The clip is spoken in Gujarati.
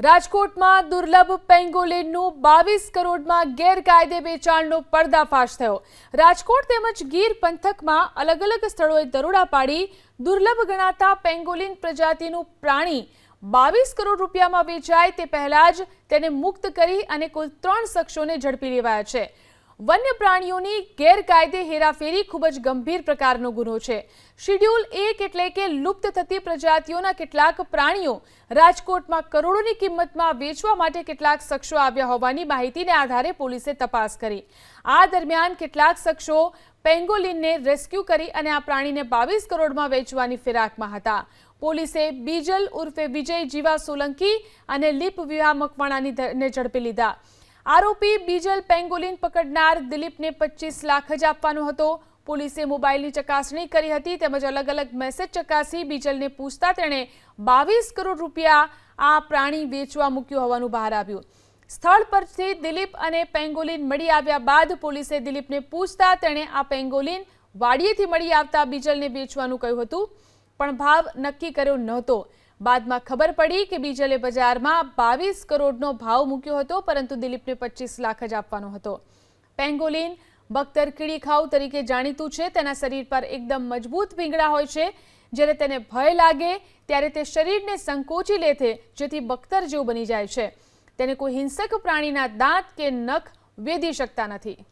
રાજકોટમાં દુર્લભ પેંગોલિનનું બાવીસ કરોડમાં ગેરકાયદે વેચાણનો પર્દાફાશ થયો. રાજકોટ તેમજ ગીર પંથકમાં અલગ અલગ સ્થળોએ દરોડા પાડી દુર્લભ ગણાતા પેંગોલિન પ્રજાતિનું પ્રાણી બાવીસ કરોડ રૂપિયામાં વેચાય તે પહેલા જ તેને મુક્ત કરી અને કુલ ત્રણ શખ્સોને ઝડપી લેવાયા છે. વન્ય પ્રાણીઓની ગેરકાયદે હેરાફેરી ખૂબ જ ગંભીર પ્રકારનો ગુનો છે. શિડ્યુલ એક એટલે કે લુપ્ત થતી પ્રજાતિઓના કેટલાક પ્રાણીઓ રાજકોટમાં કરોડોની કિંમતમાં વેચવા માટે કેટલાક શખ્સો આવ્યા હોવાની માહિતીને આધારે પોલીસે તપાસ કરી. આ દરમિયાન કેટલાક શખ્સો પેંગોલિનને રેસ્ક્યુ કરી અને આ પ્રાણીને બાવીસ કરોડમાં વેચવાની ફિરાકમાં હતા. પોલીસે બીજલ ઉર્ફે વિજય જીવા સોલંકી અને લીપ વિવાહ મકવાણાની ઝડપી લીધા. આરોપી બીજલ પેંગોલિન પકડનાર દિલીપને પચીસ લાખ જ આપવાનો હતો. પોલીસે મોબાઈલની ચકાસણી કરી હતી તેમજ અલગ અલગ મેસેજ ચકાસી બીજલને પૂછતા તેણે બાવીસ કરોડ રૂપિયા આ પ્રાણી વેચવા મૂક્યું હોવાનું બહાર આવ્યું. સ્થળ પરથી દિલીપ અને પેંગોલિન મળી આવ્યા બાદ પોલીસે દિલીપને પૂછતા તેણે આ પેંગોલિન વાડીએથી મળી આવતા બીજલને વેચવાનું કહ્યું હતું. પણ ભાવ નક્કી કર્યો નહોતો. બાદમાં ખબર પડી કે બીજલે બજારમાં બાવીસ કરોડનો ભાવ મૂક્યો હતો, પરંતુ દિલીપને પચીસ લાખ જ આપવાનો હતો. પેંગોલિન, બખ્તર કીડીખાઉ તરીકે જાણીતું છે. તેના શરીર પર એકદમ મજબૂત ભીંગડા હોય છે. જ્યારે તેને ભય લાગે, ત્યારે તે શરીરને સંકોચી લે છે, જેથી બખ્તર જેવું બની જાય છે. તેને કોઈ હિંસક પ્રાણીના દાંત કે નખ વેધી શકતા નથી.